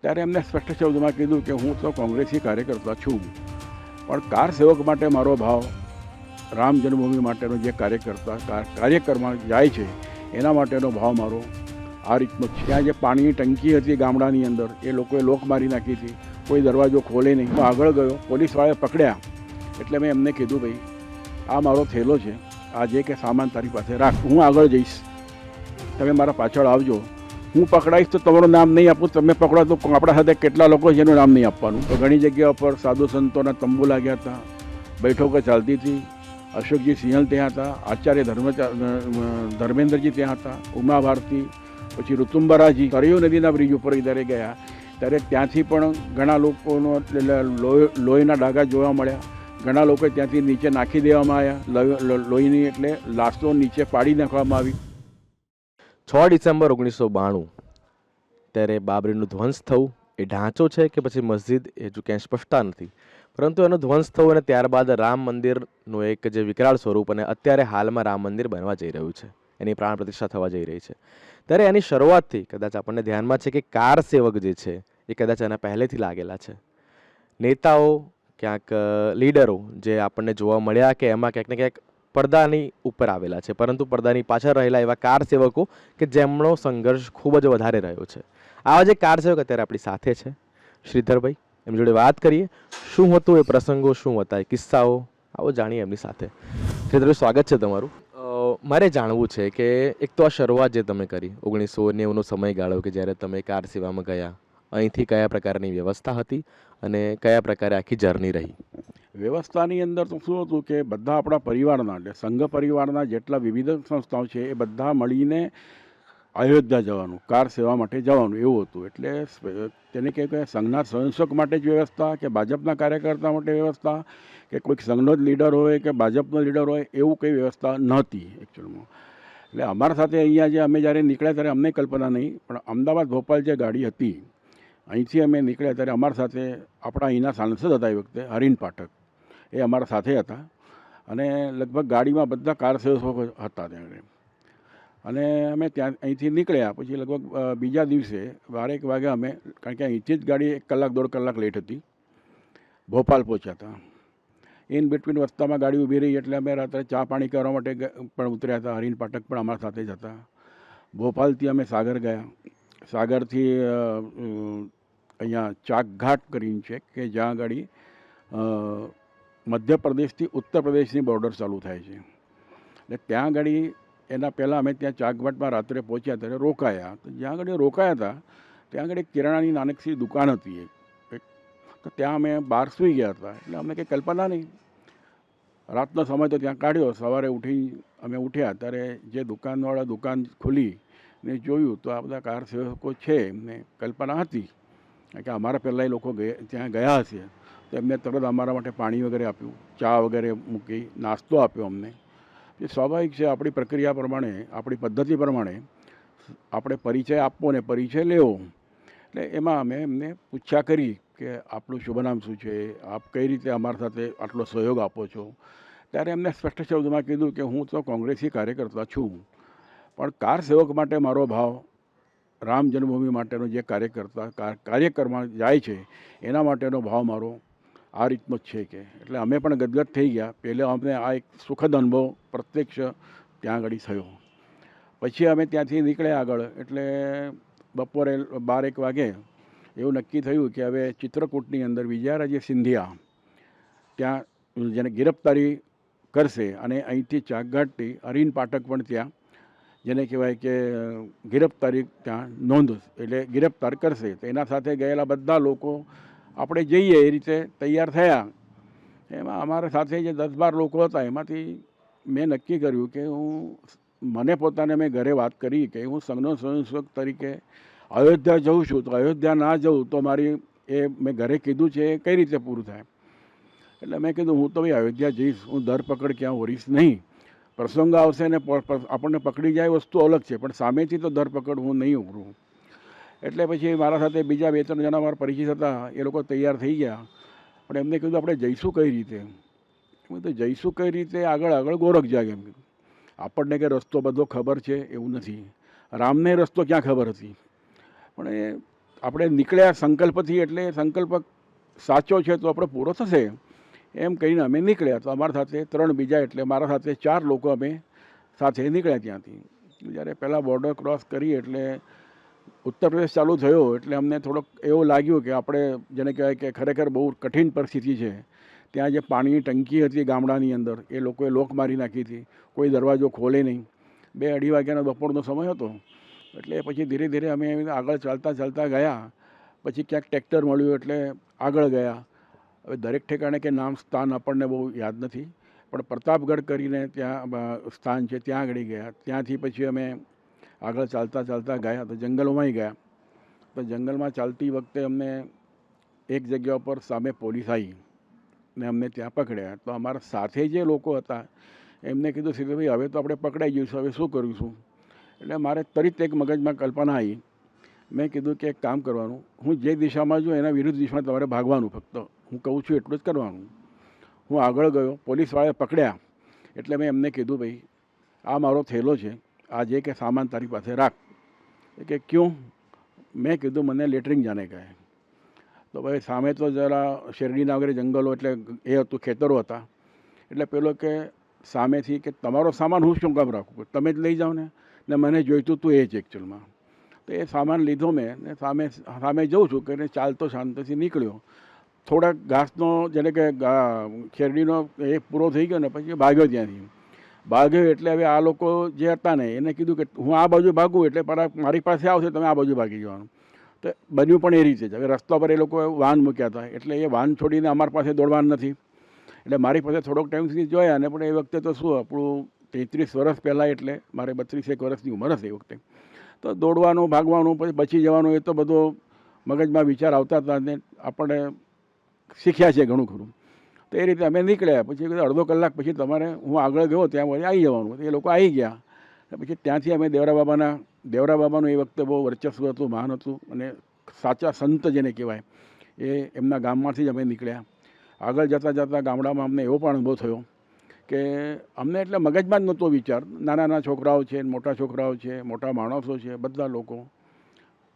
ત્યારે એમને સ્પષ્ટ શબ્દમાં કીધું કે હું તો કોંગ્રેસી કાર્યકર્તા છું. પણ કાર સેવક માટે મારો ભાવ, રામ જન્મભૂમિ માટેનો જે કાર્યકર્તા, કાર- કાર્યક્રમમાં જાય છે, એના માટેનો ભાવ મારો આ રીતનો ત્યાં જે પાણીની ટંકી હતી ગામડાની અંદર, એ લોકોએ લોક મારી નાખી હતી. કોઈ દરવાજો ખોલે નહીં. હું આગળ ગયો. પોલીસવાળાએ પકડ્યા. એટલે મેં એમને કીધું, ભાઈ, આ મારો થેલો છે. આ જે કે સામાન તારી પાસે રાખ. હું આગળ જઈશ. તમે મારા પાછળ આવજો. હું પકડાઈશ તો તમારું નામ નહીં આપું, તમે પકડો તો આપણા સાથે કેટલા લોકો એનું નામ નહીં આપવાનું. તો ઘણી જગ્યા પર સાધુ સંતોના તંબુ લાગ્યા હતા, બેઠકો ચાલતી હતી. અશોકજી સિંહલ ત્યાં હતા, આચાર્ય ધર્મ ધર્મેન્દ્રજી ત્યાં હતા, ઉમા ભારતી, પછી ઋતુંબરાજી, સરયુ નદીના બ્રિજ ઉપર જ્યારે ગયા. ત્યારે ત્યાંથી પણ ઘણા લોકોનો લોહીના ડાઘા જોવા મળ્યા. ઘણા લોકો ત્યાંથી નીચે નાખી દેવામાં આવ્યા લોહીની એટલે લાશો નીચે પાડી નાખવામાં આવી. છ ડિસેમ્બર ઓગણીસો બાણું, ત્યારે બાબરીનું ધ્વંસ થવું એ ઢાંચો છે કે પછી મસ્જિદ એ હજુ ક્યાંય સ્પષ્ટતા નથી. પરંતુ એનો ધ્વંસ થવું અને ત્યારબાદ રામ મંદિરનું એક જે વિકરાળ સ્વરૂપ અને અત્યારે હાલમાં રામ મંદિર બનવા જઈ રહ્યું છે. એની પ્રાણ પ્રતિષ્ઠા થવા જઈ રહી છે. ત્યારે એની શરૂઆતથી કદાચ આપણને ધ્યાનમાં છે કે કાર સેવક જે છે, એ કદાચ એના પહેલેથી લાગેલા છે. નેતાઓ, ક્યાંક લીડરો જે આપણને જોવા મળ્યા કે એમાં ક્યાંક ને ક્યાંક પડદાની ઉપર આવેલા છે. પરંતુ પડદાની પાછળ રહેલા એવા કાર સેવકો કે જેમનો સંઘર્ષ ખૂબ જ વધારે રહ્યો છે. આવા જે કાર સેવક અત્યારે આપણી સાથે છે. શ્રીધરભાઈ એમની જોડે વાત કરીએ. શું હતું એ પ્રસંગો, શું હતા એ કિસ્સાઓ? આવો જાણીએ એમની સાથે. શ્રીધરભાઈ, સ્વાગત છે તમારું. મારે જાણવું છે કે એક તો આ શરૂઆત જે તમે કરી, ઓગણીસો નેવુંનો સમયગાળો કે જ્યારે તમે કાર સેવામાં ગયા, અહીંથી કયા પ્રકારની વ્યવસ્થા હતી અને કયા પ્રકારે આખી જર્ની રહી? વ્યવસ્થાની અંદર તો શું હતું કે બધા આપણા પરિવારના એટલે સંઘ પરિવારના જેટલા વિવિધ સંસ્થાઓ છે એ બધા મળીને અયોધ્યા જવાનું, કાર સેવા માટે જવાનું એવું હતું. એટલે તેને કહે કે સંઘના સંશોક માટે જ વ્યવસ્થા કે ભાજપના કાર્યકર્તા માટે વ્યવસ્થા કે કોઈક સંઘનો જ લીડર હોય કે ભાજપનો લીડર હોય એવું કંઈ વ્યવસ્થા નહોતી એકચ્યુઅલમાં એટલે અમારા સાથે અહીંયા જે અમે જ્યારે નીકળ્યા ત્યારે અમને કલ્પના નહીં, પણ અમદાવાદ ભોપાલ જે ગાડી હતી, અહીંથી અમે નીકળ્યા ત્યારે અમારા સાથે આપણા અહીંના સાંસદ હતા એ વખતે, હરીન પાઠક. એ અમારા સાથે હતા. અને લગભગ ગાડીમાં બધા કાર સેવકો હતા ત્યાં અને અમે ત્યાં અહીંથી નીકળ્યા. પછી લગભગ બીજા દિવસે બારેક વાગે અમે, કારણ કે અહીંથી જ ગાડી એક કલાક, દોઢ કલાક લેટ હતી. ભોપાલ પહોંચ્યા હતા. ઇન બિટવીન રસ્તામાં ગાડી ઊભી રહી એટલે અમે રાત્રે ચા પાણી કરવા માટે પણ ઉતર્યા હતા. હરીન પાઠક પણ અમારા સાથે જ હતા. ભોપાલથી અમે સાગર ગયા. સાગરથી અહીંયા ચાકઘાટ કરીને છે કે જ્યાં આગળ મધ્યપ્રદેશથી ઉત્તર પ્રદેશની બોર્ડર ચાલુ થાય છે. એટલે ત્યાં આગળ એના પહેલાં અમે ત્યાં ચાકઘાટમાં રાત્રે પહોંચ્યા ત્યારે રોકાયા. તો જ્યાં આગળ રોકાયા હતા, ત્યાં આગળ એક કિરાણાની નાનકસી દુકાન હતી એક. તો ત્યાં અમે બહાર સૂઈ ગયા હતા. એટલે અમને કંઈ કલ્પના નહીં. રાતનો સમય તો ત્યાં કાઢ્યો. સવારે ઉઠી અમે ઉઠ્યા. ત્યારે જે દુકાનવાળા દુકાન ખુલી ને જોયું તો આ બધા કાર સેવકો છે એમને કલ્પના હતી. કે અમારા પહેલાં એ લોકો ગયા, ત્યાં ગયા હશે. તો એમને તરત અમારા માટે પાણી વગેરે આપ્યું, ચા વગેરે મૂકી, નાસ્તો આપ્યો અમને. એ સ્વાભાવિક છે, આપણી પ્રક્રિયા પ્રમાણે, આપણી પદ્ધતિ પ્રમાણે, આપણે પરિચય આપવો ને પરિચય લેવો. એટલે એમાં અમે એમને પૂછ્યા કરી કે આપણું શુભ નામ શું છે, આપ કઈ રીતે અમારા સાથે આટલો સહયોગ આપો છો? ત્યારે એમને સ્પષ્ટ શબ્દમાં કીધું કે હું તો કોંગ્રેસી કાર્યકર્તા છું, પણ કાર સેવક માટે મારો ભાવ, રામ જન્મભૂમિ માટેનો જે કાર્યકર્તા, કાર- કાર્યક્રમમાં જાય છે, એના માટેનો ભાવ મારો આ રીતનો જ છે કે. એટલે અમે પણ ગદગદ થઈ ગયા. પહેલાં અમને આ એક સુખદ અનુભવ પ્રત્યક્ષ ત્યાં આગળ થયો. પછી અમે ત્યાંથી નીકળ્યા આગળ. એટલે બપોરે બાર એક વાગે એવું નક્કી થયું કે હવે ચિત્રકૂટની અંદર વિજયારાજે સિંધિયા ત્યાં જેને ગિરફતારી કરશે અને અહીંથી ચાકઘાટથી અરીન પાઠક પણ ત્યાં જેને કહેવાય કે ગિરફતારી ત્યાં નોંધ એટલે ગિરફતાર કરશે. તો એના સાથે ગયેલા બધા લોકો આપણે જઈએ એ રીતે તૈયાર થયા. એમાં અમારા સાથે જે દસ બાર લોકો હતા, એમાંથી મેં નક્કી કર્યું કે હું મને પોતાને મેં ઘરે વાત કરી કે હું સંઘનો સ્વયંસેવક તરીકે અયોધ્યા જઉં છું. તો અયોધ્યા ના જઉં તો મારી એ મેં ઘરે કીધું છે એ કઈ રીતે પૂરું થાય? એટલે મેં કીધું, હું તો ભાઈ અયોધ્યા જઈશ. હું ધરપકડ ક્યાં ઓરીશ નહીં. પ્રસંગ આવશે ને આપણને પકડી જાય વસ્તુ અલગ છે. પણ સામેથી તો ધરપકડ હું નહીં ઉભરું. એટલે પછી મારા સાથે બીજા બે ત્રણ જણા મારા પરિચિત હતા, એ લોકો તૈયાર થઈ ગયા. પણ એમને કીધું આપણે જઈશું કઈ રીતે? મેં તો જઈશું કઈ રીતે? આગળ આગળ ગોરખ જાગ એમ આપણને કે રસ્તો બધો ખબર છે? એવું નથી. રામને રસ્તો ક્યાં ખબર હતી? પણ એ આપણે નીકળ્યા સંકલ્પથી એટલે સંકલ્પ સાચો છે તો આપણે પૂરો થશે. એમ કહીને અમે નીકળ્યા. તો અમારા સાથે ત્રણ બીજા એટલે મારા સાથે ચાર લોકો અમે સાથે નીકળ્યા ત્યાંથી. જ્યારે પહેલાં બોર્ડર ક્રોસ કરી એટલે ઉત્તર પ્રદેશ ચાલુ થયો એટલે અમને થોડોક એવું લાગ્યું કે આપણે, જેને કહેવાય કે ખરેખર બહુ કઠિન પરિસ્થિતિ છે, ત્યાં જે પાણીની ટંકી હતી ગામડાની અંદર, એ લોકોએ લોક મારી નાખી હતી, કોઈ દરવાજો ખોલે નહીં. બે અઢી વાગ્યાનો બપોરનો સમય હતો, એટલે પછી ધીરે ધીરે અમે આગળ ચાલતા ચાલતા ગયા, પછી ક્યાંક ટ્રેક્ટર મળ્યું એટલે આગળ ગયા. હવે દરેક ઠેકાણે કે નામ સ્થાન આપણને બહુ યાદ નથી, પણ પ્રતાપગઢ કરીને ત્યાં સ્થાન છે, ત્યાં આગળ ગયા. ત્યાંથી પછી અમે આગળ ચાલતા ચાલતા ગયા તો જંગલોમાંય ગયા. તો જંગલમાં ચાલતી વખતે અમને એક જગ્યા ઉપર સામે પોલીસ આવી ને અમને ત્યાં પકડ્યા. તો અમારા સાથે જે લોકો હતા, એમને કીધું સીધું ભાઈ, હવે તો આપણે પકડાઈ જઈશું હવે શું કરીશું એટલે મારે તરીત એક મગજમાં કલ્પના આવી મેં કીધું કે એક કામ કરવાનું, હું જે દિશામાં છું એના વિરુદ્ધ દિશામાં તમારે ભાગવાનું ફક્ત. હું કહું છું એટલું જ કરવાનું. હું આગળ ગયો, પોલીસવાળાએ પકડ્યા. એટલે મેં એમને કીધું, ભાઈ, આ મારો થેલો છે આ જે કે સામાન તારી પાસે રાખ કે ક્યું મેં કીધું મને લેટરિંગ જાને કહે તો ભાઈ સામે તો જરા શેરડીના વગેરે જંગલો એટલે એ હતું ખેતરો હતા એટલે પેલો કે સામેથી કે તમારો સામાન હું શું કામ રાખું તમે જ લઈ જાઓ ને ને મને જોઈતું તું એ જ એકચ્યુઅલમાં તો એ સામાન લીધો મેં ને સામે સામે જઉં છું કે ચાલતો શાંતિથી નીકળ્યો થોડાક ઘાસનો જેને કે શેરડીનો એ પૂરો થઈ ગયો ને પછી ભાગ્યો ત્યાંથી ભાગ્યો એટલે હવે આ લોકો જે હતા ને, એને કીધું કે હું આ બાજુ ભાગું એટલે પરા- મારી પાસે આવશે, તમે આ બાજુ ભાગી જવાનું. તો બન્યું પણ એ રીતે જ. હવે રસ્તા પર એ લોકોએ વાહન મૂક્યા હતા. એટલે એ વાહન છોડીને અમારી પાસે દોડવાનું નથી. એટલે મારી પાસે થોડોક ટાઈમ સુધી જોયા ને પણ એ વખતે તો શું, આપણું તેત્રીસ વર્ષ પહેલાં એટલે મારે બત્રીસેક વર્ષની ઉંમર હશે એ વખતે. તો દોડવાનું, ભાગવાનું, પછી બચી જવાનું એ તો બધો મગજમાં વિચાર આવતા હતા ને આપણે શીખ્યા છે ઘણું ખરું. તો એ રીતે અમે નીકળ્યા. પછી અડધો કલાક પછી તમારે હું આગળ ગયો ત્યાં પછી આવી જવાનું. એ લોકો આવી ગયા. પછી ત્યાંથી અમે દેવરા બાબાના, દેવરા બાબાનું એ વખતે બહુ વર્ચસ્વ હતું, મહાન હતું અને સાચા સંત જેને કહેવાય એ એમના ગામમાંથી જ અમે નીકળ્યા. આગળ જતાં જતાં ગામડામાં અમને એવો પણ અનુભવ થયો કે અમને એટલે મગજમાં જ નહોતો વિચાર. નાના નાના છોકરાઓ છે, મોટા છોકરાઓ છે, મોટા માણસો છે, બધા લોકો.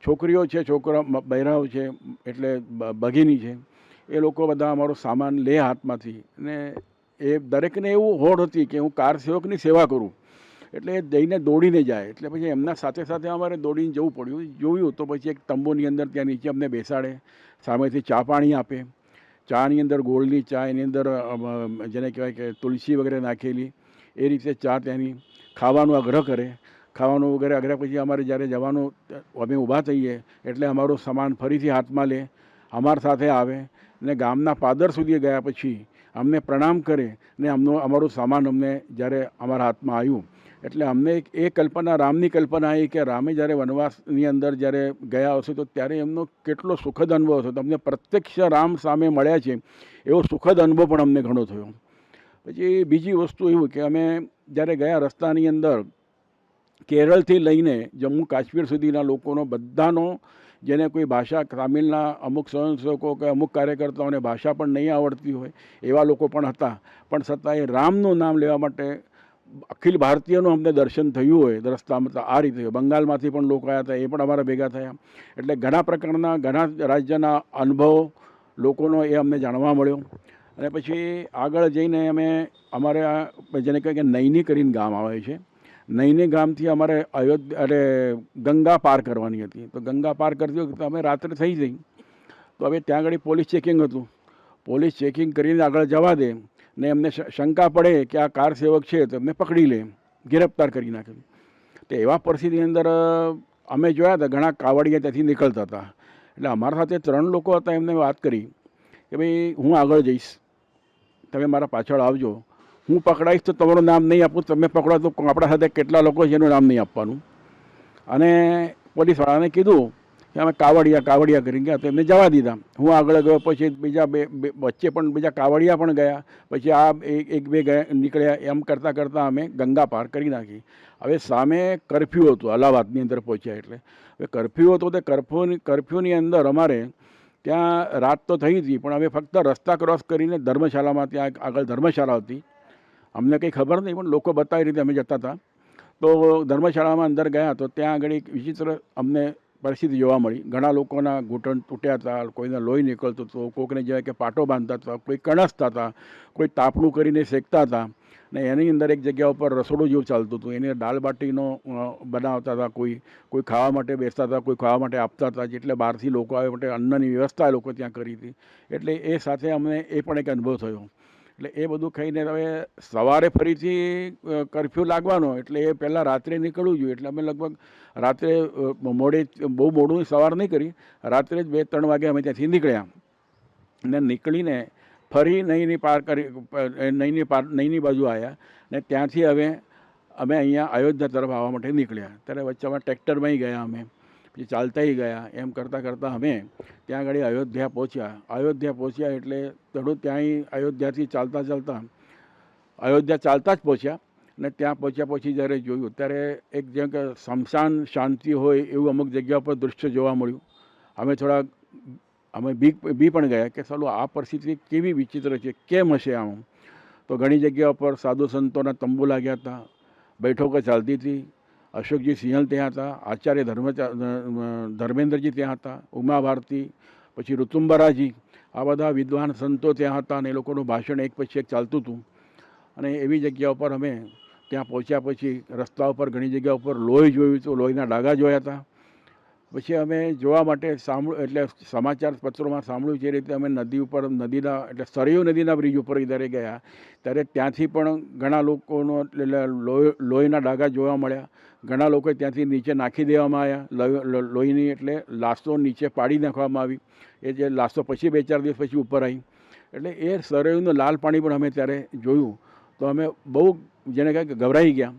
છોકરીઓ છે, છોકરા બહેરાઓ છે, એટલે ભગીની છે. એ લોકો બધા અમારો સામાન લે હાથમાંથી. ને એ દરેકને એવું હોડ હતી કે હું કાર સેવકની સેવા કરું. એટલે જઈને દોડીને જાય. એટલે પછી એમના સાથે સાથે અમારે દોડીને જવું પડ્યું. જોયું તો પછી એક તંબુની અંદર ત્યાં નીચે અમને બેસાડે. સામેથી ચા પાણી આપે. ચાની અંદર ગોળની ચા, એની અંદર જેને કહેવાય કે તુલસી વગેરે નાખેલી. એ રીતે ચા ત્યાંની ખાવાનો આગ્રહ કરે. ખાવાનું વગેરે આગ્રહ પછી અમારે જ્યારે જવાનું, અમે ઊભા થઈએ, એટલે અમારો સામાન ફરીથી હાથમાં લે. અમારા સાથે આવે. ને ગામના પાદર સુધી ગયા પછી અમને પ્રણામ કરે ને અમનો અમારો સામાન અમને જ્યારે અમારા હાથમાં આવ્યું. એટલે અમને એક એ કલ્પના, રામની કલ્પના આવી કે રામે જ્યારે વનવાસની અંદર જ્યારે ગયા હશે તો ત્યારે એમનો કેટલો સુખદ અનુભવ હતો. અમને પ્રત્યક્ષ રામ સામે મળ્યા છે, એવો સુખદ અનુભવ પણ અમને ઘણો થયો. પછી બીજી વસ્તુ એવું કે અમે જ્યારે ગયા રસ્તાની અંદર કેરળથી લઈને જમ્મુ કાશ્મીર સુધીના લોકોનો બધાનો જેને કોઈ ભાષા તામિલના અમુક સ્વયંસેવકો કે અમુક કાર્યકર્તાઓને ભાષા પણ નહીં આવડતી હોય, એવા લોકો પણ હતા. પણ છતાં એ રામનું નામ લેવા માટે અખિલ ભારતીયનું અમને દર્શન થયું હોય રસ્તામાં આ રીતે બંગાળમાંથી પણ લોકો આવ્યા હતા, એ પણ અમારા ભેગા થયા. એટલે ઘણા પ્રકારના, ઘણા રાજ્યના અનુભવો લોકોનો એ અમને જાણવા મળ્યો. અને પછી આગળ જઈને અમે અમારે જેને કહે કે નૈની કરીને ગામ આવે છે. નૈની ગામથી અમારે અયોધ્યા, અરે ગંગા પાર કરવાની હતી. તો ગંગા પાર કરતી વખતે અમે રાત્રે થઈ જઈ. તો હવે ત્યાં આગળ પોલીસ ચેકિંગ હતું. પોલીસ ચેકિંગ કરીને આગળ જવા દે ને એમને શંકા પડે કે આ કાર સેવક છે તો એમને પકડી લે. ગિરફ્તાર કરી નાખે. તો એવા પરિસ્થિતિની અંદર અમે જોયા હતા, ઘણા કાવડિયા ત્યાંથી નીકળતા હતા. એટલે અમારા સાથે ત્રણ લોકો હતા એમને વાત કરી કે ભાઈ હું આગળ જઈશ. તમે મારા પાછળ આવજો. હું પકડાઈશ તો તમારું નામ નહીં આપું, તમે પકડો તો આપણા સાથે કેટલા લોકો છે એનું નામ નહીં આપવાનું. અને પોલીસવાળાને કીધું કે અમે કાવડિયા કાવડિયા કરી ગયા, તો એમને જવા દીધા. હું આગળ ગયો, પછી બીજા બે વચ્ચે પણ બીજા કાવડિયા પણ ગયા. પછી આ એક એક બે ગયા, નીકળ્યા. એમ કરતાં કરતાં અમે ગંગા પાર કરી નાખી. હવે સામે કરફ્યુ હતું, અલ્હાબાદની અંદર પહોંચ્યા એટલે. હવે કરફ્યુ હતો તે કરફ્યુની કરફ્યુની અંદર અમારે ત્યાં રાત તો થઈ હતી, પણ અમે ફક્ત રસ્તા ક્રોસ કરીને ધર્મશાળામાં ત્યાં આગળ ધર્મશાળા હતી. અમને કંઈ ખબર નહીં, પણ લોકો બતાવી રીતે અમે જતા હતા. તો ધર્મશાળામાં અંદર ગયા તો ત્યાં આગળ એક વિચિત્ર અમને પરિસ્થિતિ જોવા મળી. ઘણા લોકોના ઘૂંટણ તૂટ્યા હતા, કોઈને લોહી નીકળતું હતું કોઈકને જેવા કે પાટો બાંધતા હતા, કોઈ કણસતા હતા, કોઈ તાપણું કરીને શેકતા હતા. ને એની અંદર એક જગ્યા ઉપર રસોડું જેવું ચાલતું હતું. એને દાળ બાટીનો બનાવતા હતા કોઈ કોઈ ખાવા માટે બેસતા હતા, કોઈ ખાવા માટે આપતા હતા, જેટલે બહારથી લોકો આવે, માટે અન્નની વ્યવસ્થા એ લોકો ત્યાં કરી હતી. એટલે એ સાથે અમને એ પણ એક અનુભવ થયો. એટલે એ બધું ખાઈને હવે સવારે ફરીથી કરફ્યુ લાગવાનો. એટલે એ પહેલાં રાત્રે નીકળવું જોઈએ. એટલે અમે લગભગ રાત્રે મોડે બહુ મોડું સવાર નહીં કરી. રાત્રે જ બે ત્રણ વાગે અમે ત્યાંથી નીકળ્યા. ને નીકળીને ફરી નહીંની પાર કરી નહીંની પાર નહીંની બાજુ આવ્યા ને ત્યાંથી હવે અમે અહીંયા અયોધ્યા તરફ આવવા માટે નીકળ્યા. ત્યારે વચ્ચે અમે ટ્રેક્ટરમાં ગયા અમે. પછી ચાલતાય ગયા. એમ કરતાં કરતાં અમે ત્યાં આગળ અયોધ્યા પહોંચ્યા. અયોધ્યા પહોંચ્યા એટલે ચડું ત્યાંય અયોધ્યાથી ચાલતા ચાલતા અયોધ્યા ચાલતા જ પહોંચ્યા અને ત્યાં પહોંચ્યા પછી જ્યારે જોયું ત્યારે એક જેમ કે શમશાન શાંતિ હોય એવું અમુક જગ્યા પર દૃશ્ય જોવા મળ્યું. અમે થોડા અમે બી બી પણ ગયા કે ચાલો આ પરિસ્થિતિ કેવી વિચિત્ર છે, કેમ હશે આમ? તો ઘણી જગ્યા પર સાધુ સંતોના તંબુ લાગ્યા હતા. બેઠકો ચાલતી હતી. અશોકજી સિંહલ ત્યાં હતા, આચાર્ય ધર્મ ધર્મેન્દ્રજી ત્યાં હતા ઉમા ભારતી પછી ઋતુંબરાજી, આ બધા વિદ્વાન સંતો ત્યાં હતા અને એ લોકોનું ભાષણ એક પછી એક ચાલતું હતું. અને એવી જગ્યા ઉપર અમે ત્યાં પહોંચ્યા પછી રસ્તા ઉપર, ઘણી જગ્યા ઉપર લોહી જોયું હતું, લોહીના ડાઘા જોયા હતા. પછી અમે જોવા માટે સાંભળ્યું, એટલે સમાચાર પત્રોમાં સાંભળ્યું જે રીતે અમે નદી ઉપર, નદીના, એટલે સરયુ નદીના બ્રિજ ઉપર જ્યારે ગયા. ત્યારે ત્યાંથી પણ ઘણા લોકોનો, એટલે લોહીના ડાઘા જોવા મળ્યા. ઘણા લોકો ત્યાંથી નીચે નાખી દેવામાં આવ્યા. લોહીની એટલે લાશો નીચે પાડી નાખવામાં આવી. એ જે લાશો પછી બે ચાર દિવસ પછી ઉપર આવી. એટલે એ સરયુનું લાલ પાણી પણ અમે ત્યારે જોયું. તો અમે બહુ જેને કહે કે ગભરાઈ ગયા.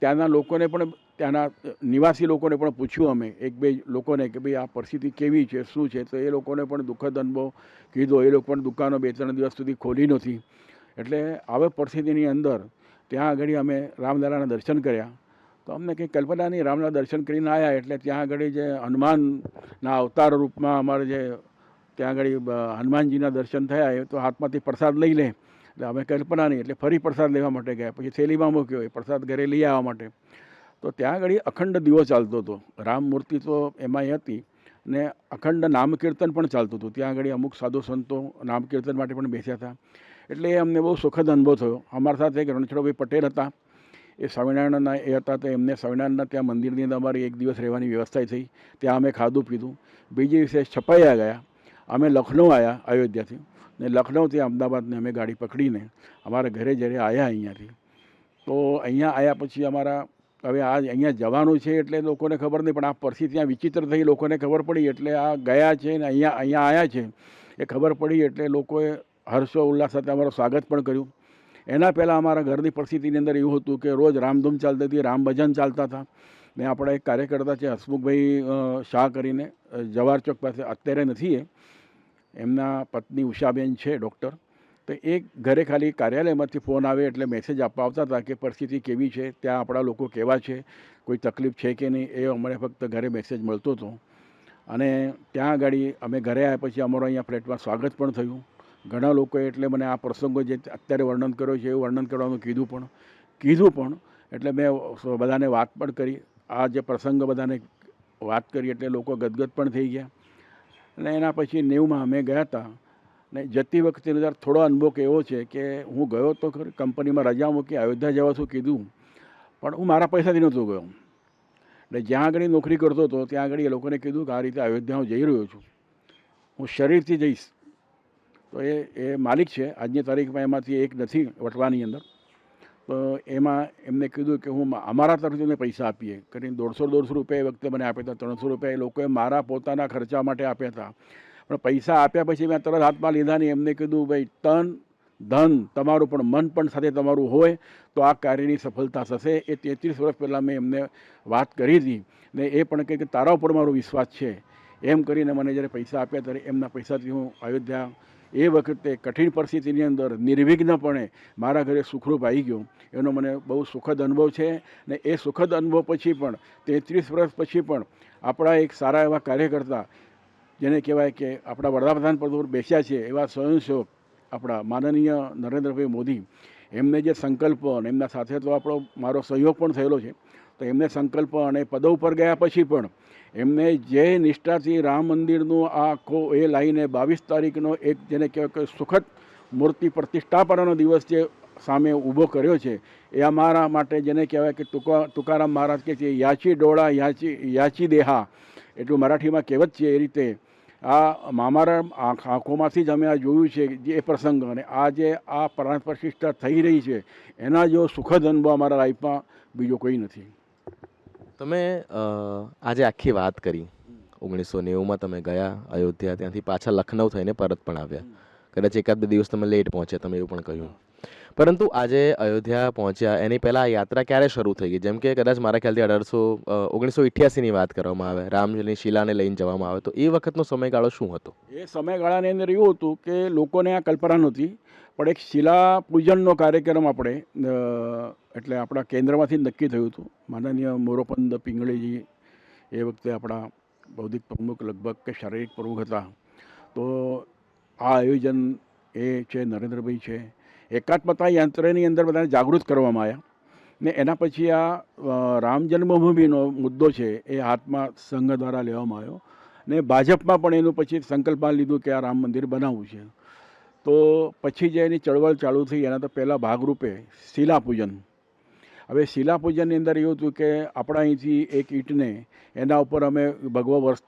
ત્યાંના લોકોને પણ ત્યાંના નિવાસી લોકોને પણ પૂછ્યું અમે, એક બે લોકોને કે ભાઈ આ પરિસ્થિતિ કેવી છે, શું છે? તો એ લોકોને પણ દુઃખદ અનુભવ કીધો. એ લોકો પણ દુકાનો બે ત્રણ દિવસ સુધી ખોલી નથી એટલે આવી પરિસ્થિતિની અંદર ત્યાં આગળ અમે રામલલાના દર્શન કર્યા. તો અમને કંઈ કલ્પના નહીં રામના દર્શન કરીને આવ્યા એટલે ત્યાં આગળ જે હનુમાનના અવતાર રૂપમાં અમારે જે ત્યાં આગળ હનુમાનજીના દર્શન થયા એ તો હાથમાંથી પ્રસાદ લઈ લે. એટલે અમે કલ્પના નહીં, એટલે ફરી પ્રસાદ લેવા માટે ગયા. પછી થેલીમાં મૂક્યો, એ પ્રસાદ ઘરે લઈ આવવા માટે. તો ત્યાં આગળ અખંડ દીવો ચાલતો હતો. રામ મૂર્તિ તો એમાં હતી ને અખંડ નામ કીર્તન પણ ચાલતું હતું. ત્યાં આગળ અમુક સાધુ સંતો નામ કીર્તન માટે પણ બેસ્યા હતા. એટલે એ અમને બહુ સુખદ અનુભવ થયો. અમારા સાથે એક રણછોડભાઈ પટેલ હતા. એ સ્વામિનારાયણના એ હતા તો એમને સ્વામિનારાયણના ત્યાં મંદિરની અંદર અમારી એક દિવસ રહેવાની વ્યવસ્થા થઈ. ત્યાં અમે ખાધું પીધું. બીજી દિવસે છપાયા ગયા. અમે લખનૌ આવ્યા અયોધ્યાથી. ને લખનૌથી અમદાવાદને અમે ગાડી પકડીને અમારા ઘરે જ્યારે આવ્યા અહીંયાથી, તો અહીંયા આવ્યા પછી અમારા હવે આ અહીંયા જવાનું છે એટલે લોકોને ખબર નહીં, પણ આ પરથી ત્યાં વિચિત્ર થઈ લોકોને ખબર પડી એટલે આ ગયા છે ને અહીંયા અહીંયા આવ્યા છે એ ખબર પડી એટલે લોકોએ હર્ષો ઉલ્લાસ સાથે અમારું સ્વાગત પણ કર્યું. એના પહેલાં અમારા ઘરની પરિસ્થિતિની અંદર એવું હતું કે રોજ રામધૂમ ચાલતી હતી, રામ ભજન ચાલતા હતા. ને આપણા એક કાર્યકર્તા છે હસમુખભાઈ શાહ કરીને જવાહર ચોક પાસે અત્યારે નથી એમના પત્ની ઉષાબેન છે, ડૉક્ટર. તો એ ઘરે ખાલી કાર્યાલયમાંથી ફોન આવે એટલે મેસેજ આપવા આવતા હતા કે પરિસ્થિતિ કેવી છે, ત્યાં આપણા લોકો કેવા છે, કોઈ તકલીફ છે કે નહીં, એ અમને ફક્ત ઘરે મેસેજ મળતો હતો. અને ત્યાં આગળ અમે ઘરે આવ્યા પછી અમારો અહીંયા ફ્લેટમાં સ્વાગત પણ થયું. ઘણા લોકોએ એટલે મને આ પ્રસંગો જે અત્યારે વર્ણન કર્યો છે એવું વર્ણન કરવાનું કીધું પણ કીધું પણ, એટલે મેં બધાને વાત પણ કરી. આ જે પ્રસંગ બધાને વાત કરી એટલે લોકો ગદગદ પણ થઈ ગયા. અને એના પછી નેવમાં અમે ગયા હતા. ને જતી વખતે અંદર થોડો અનુભવ એવો છે કે હું ગયો તો કંપનીમાં રજા મૂકી અયોધ્યા જવા શું કીધું પણ હું મારા પૈસાથી નહોતો ગયો. એટલે જ્યાં આગળ નોકરી કરતો હતો, ત્યાં આગળ એ લોકોને કીધું કે આ રીતે અયોધ્યા હું જઈ રહ્યો છું. હું શરીરથી જઈશ. તો એ એ માલિક છે, આજની તારીખમાં એમાંથી એક નથી વટવાની અંદર. તો એમાં એમને કીધું કે હું અમારા તરફથી એમને પૈસા આપીએ. કરીને દોઢસો દોઢસો રૂપિયા એ વખતે મને આપ્યા હતા ત્રણસો રૂપિયા એ લોકોએ મારા પોતાના ખર્ચા માટે આપ્યા હતા. પણ પૈસા આપ્યા પછી મેં તરત હાથમાં લીધા નહીં એમને કીધું, ભાઈ, તન, ધન તમારું પણ મન પણ સાથે તમારું હોય તો આ કાર્યની સફળતા થશે. એ તેત્રીસ વર્ષ પહેલાં મેં એમને વાત કરી હતી ને એ પણ કહે કે તારા ઉપર મારો વિશ્વાસ છે. એમ કરીને મને જ્યારે પૈસા આપ્યા ત્યારે એમના પૈસાથી હું અયોધ્યા એ વખતે કઠિન પરિસ્થિતિની અંદર નિર્વિઘ્નપણે મારા ઘરે સુખરૂપ આવી ગયો. એનો મને બહુ સુખદ અનુભવ છે ને એ સુખદ અનુભવ પછી પણ તેત્રીસ વર્ષ પછી પણ આપણા એક સારા એવા કાર્યકર્તા જેને કહેવાય કે આપણા વડાપ્રધાન પદ ઉપર બેસ્યા છે એવા સ્વયંસેવક આપણા માનનીય નરેન્દ્રભાઈ મોદી, એમને જે સંકલ્પ અને એમના સાથે તો આપણો મારો સહયોગ પણ થયેલો છે, તો એમને સંકલ્પ અને પદો ઉપર ગયા પછી પણ એમને જે નિષ્ઠાથી રામ મંદિરનું આ આખો એ લાઈને બાવીસ તારીખનો એક જેને કહેવાય કે સુખદ મૂર્તિ પ્રતિષ્ઠાપનાનો દિવસ જે સામે ઊભો કર્યો છે, એ અમારા માટે જેને કહેવાય કે તુકા, તુકારામ મહારાજ કે છે, યાચી ડોળા, યાચી યાચી દેહા. એટલું મરાઠીમાં કહેવત છે એ રીતે આ મામારા આંખ આંખોમાંથી જ અમે આ જોયું છે જે પ્રસંગ અને આ જે આ પ્રાણ પ્રતિષ્ઠા થઈ રહી છે, એના જો સુખદ અનુભવ અમારા લાઈફમાં બીજો કોઈ નથી. તમે આજે આખી વાત કરી. ઓગણીસો નેવુંમાં તમે ગયા, અયોધ્યા, ત્યાંથી પાછા લખનઉ થઈને પરત પણ આવ્યા. કદાચ એકાદ બે દિવસ તમે લેટ પહોંચ્યા, તમે એવું પણ કહ્યું. પરંતુ આજે અયોધ્યા પહોંચ્યા, એની પહેલાં યાત્રા ક્યારે શરૂ થઈ ગઈ? જેમ કે કદાચ મારા ખ્યાલથી અઢારસો ઓગણીસો ઇઠ્યાસીની વાત કરવામાં આવે, રામજીની શિલાને લઈને જવામાં આવે, તો એ વખતનો સમયગાળો શું હતો? એ સમયગાળાની અંદર એવું હતું કે લોકોને આ કલ્પના નહોતી, પણ એક શિલા પૂજનનો કાર્યક્રમ આપણે એટલે આપણા કેન્દ્રમાંથી નક્કી થયું હતું. માનનીય મોરોપંદ પિંગળીજી એ વખતે આપણા બૌદ્ધિક પ્રમુખ લગભગ કે શારીરિક પ્રમુખ હતા. તો આ આયોજન એ છે, નરેન્દ્રભાઈ છે. એકાત્મતા યંત્રની અંદર બધાને જાગૃત કરવામાં આવ્યા. ને એના પછી આ રામ જન્મભૂમિનો મુદ્દો છે એ હાથમાં સંઘ દ્વારા લેવામાં આવ્યો. ને ભાજપમાં પણ એનું પછી સંકલ્પમાં લીધું કે આ રામ મંદિર બનાવવું છે. તો પછી જે એની ચળવળ ચાલુ થઈ એના તો પહેલાં ભાગરૂપે શિલાપૂજન. હવે શિલાપૂજનની અંદર એવું હતું કે આપણા અહીંથી એક ઈંટને એના ઉપર અમે ભગવો વર્ષ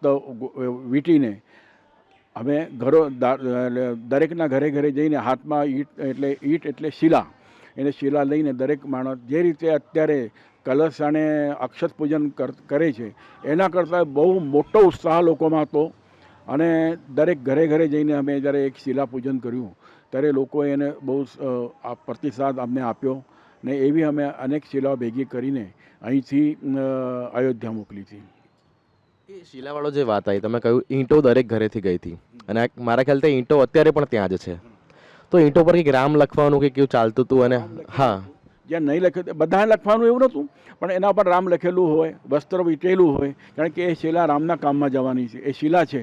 વીંટીને અમે ઘરો દરેકના ઘરે ઘરે જઈને હાથમાં ઈટ, એટલે ઈંટ, એટલે શિલા. એને શિલા લઈને દરેક માણસ જે રીતે અત્યારે કલશ અને અક્ષત પૂજન કર- છે, એના કરતાં બહુ મોટો ઉત્સાહ લોકોમાં હતો. અને દરેક ઘરે ઘરે જઈને અમે જ્યારે એક શિલા પૂજન કર્યું, ત્યારે લોકોએ એને બહુ પ્રતિસાદ અમને આપ્યો ને એવી અમે અનેક શિલાઓ ભેગી કરીને અહીંથી અયોધ્યા મોકલી હતી. એ શિલાવાળો જે વાત આવી તમે કહ્યું ઈંટો દરેક ઘરેથી ગઈ હતી. અને મારા ખ્યાલથી ઈંટો અત્યારે પણ ત્યાં જ છે. તો ઈંટો પર કંઈક રામ લખવાનું કે કેવું ચાલતું હતું અને હા. જ્યાં નહીં લખ્યું બધાએ લખવાનું એવું નહોતું પણ એના પર રામ લખેલું હોય વસ્ત્ર વીટેલું હોય કારણ કે એ શિલા રામના કામમાં જવાની છે એ શિલા છે.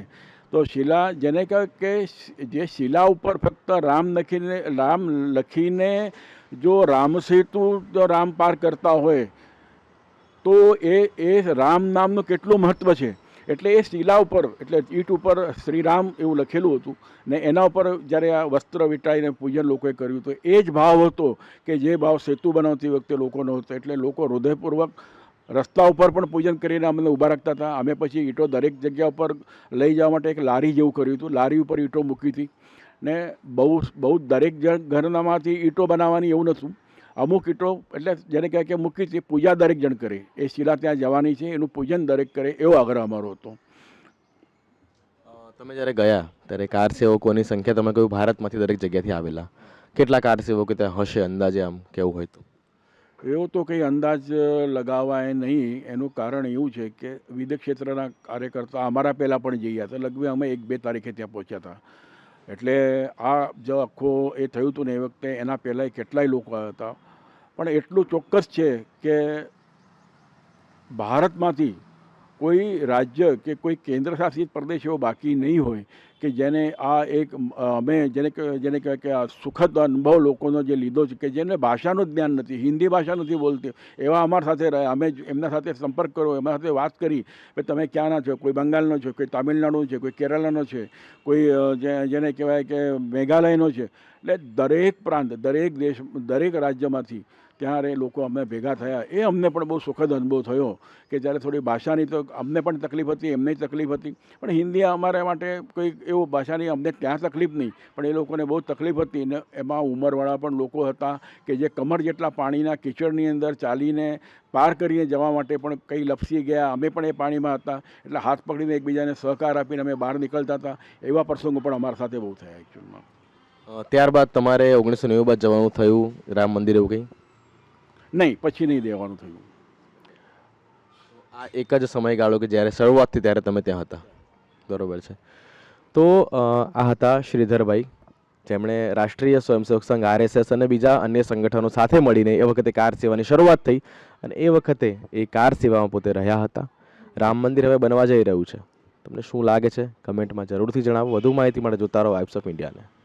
તો શિલા જેને કહે કે જે શિલા ઉપર ફક્ત રામ લખીને રામ લખીને જો રામ સેતુ જો રામ પાર કરતા હોય તો એ એ રામ નામનું કેટલું મહત્ત્વ છે? એટલે એ શિલા ઉપર, એટલે ઈંટ ઉપર શ્રીરામ એવું લખેલું હતું ને એના ઉપર જ્યારે આ વસ્ત્ર વિટાઈને પૂજન લોકોએ કર્યું તો એ જ ભાવ હતો કે જે ભાવ સેતુ બનાવતી વખતે લોકોનો હતો. એટલે લોકો હૃદયપૂર્વક રસ્તા ઉપર પણ પૂજન કરીને અમને ઊભા રાખતા હતા. અમે પછી ઈંટો દરેક જગ્યા ઉપર લઈ જવા માટે એક લારી જેવું કર્યું હતું. લારી ઉપર ઈંટો મૂકી હતી ને બહુ બહુ દરેક ઘરનામાંથી ઈંટો બનાવવાની એવું નહોતું. અમુક ઈંટો એટલે જેને કહે કે મૂકી તે પૂજા દરેક જણ કરે. એ શિલા ત્યાં જવાની છે એનું પૂજન દરેક કરે એવો આગ્રહ અમારો હતો. તમે જ્યારે ગયા ત્યારે કાર સેવકોની સંખ્યા તમે કહ્યું ભારતમાંથી દરેક જગ્યાથી આવેલા. કેટલા કાર સેવકો ત્યાં હશે અંદાજે આમ કેવું હોય તો? એવો તો કંઈ અંદાજ લગાવાય નહીં. એનું કારણ એવું છે કે વિદેશ ક્ષેત્રના કાર્યકર્તા અમારા પહેલાં પણ જઈ હતા. લગભગ અમે એક બે તારીખે ત્યાં પહોંચ્યા હતા. એટલે આ જો આખો એ થયું હતું ને એ વખતે એના પહેલાંય કેટલાય લોકો આવ્યા હતા. પણ એટલું ચોક્કસ છે કે ભારતમાંથી કોઈ રાજ્ય કે કોઈ કેન્દ્ર શાસિત પ્રદેશ એવો બાકી નહીં હોય કે જેને આ એક અમે જેને જેને કહેવાય કે આ સુખદ અનુભવ લોકોનો જે લીધો છે કે જેને ભાષાનું જ્ઞાન નથી, હિન્દી ભાષા નથી બોલતી. એવા અમારા સાથે રહ્યા અમે એમના સાથે સંપર્ક કરો, એમના સાથે વાત કરી કે તમે ક્યાંના છો? કોઈ બંગાળનો છો? કોઈ તામિલનાડુ છે? કોઈ કેરળનો છે? કોઈ જેને કહેવાય કે મેઘાલયનો છે? એટલે દરેક પ્રાંત, દરેક દેશ, દરેક રાજ્યમાંથી ત્યારે લોકો અમને ભેગા થયા. એ અમને પણ બહુ સુખદ અનુભવ થયો કે જ્યારે થોડી ભાષાની તો અમને પણ તકલીફ હતી, એમને તકલીફ હતી. પણ હિન્દી અમારા માટે કોઈ એવું ભાષાની અમને ત્યાં તકલીફ નહીં. પણ એ લોકોને બહુ તકલીફ હતી ને એમાં ઉંમરવાળા પણ લોકો હતા કે જે કમર જેટલા પાણીના કિચડની અંદર ચાલીને પાર કરીને જવા માટે પણ કંઈ લપસી ગયા. અમે પણ એ પાણીમાં હતા. એટલે હાથ પકડીને એકબીજાને સહકાર આપીને અમે બહાર નીકળતા હતા. એવા પ્રસંગો પણ અમારા સાથે બહુ થયા એકચ્યુઅલમાં ત્યારબાદ તમારે ઓગણીસો નેવું બાદ જવાનું થયું. રામ મંદિર એવું કંઈ? નહીં, પછી નહીં દેવાનું થયું. આ એક જ સમયગાળો કે જ્યારે શરૂઆતથી ત્યારે તમે ત્યાં હતા. બરોબર છે. તો આ હતા શ્રીધરભાઈ. જેમણે રાષ્ટ્રીય સ્વયંસેવક સંઘ, આરએસએસ અને બીજા અન્ય સંગઠનો સાથે મળીને એ વખતે કાર સેવાની શરૂઆત થઈ અને એ વખતે એ કાર સેવામાં પોતે રહ્યા હતા. રામ મંદિર હવે બનવા જઈ રહ્યું છે. તમને શું લાગે છે? કમેન્ટમાં જરૂરથી જણાવો. વધુ માહિતી માટે જોતા રહો વાઇબ્સ ઓફ ઇન્ડિયાને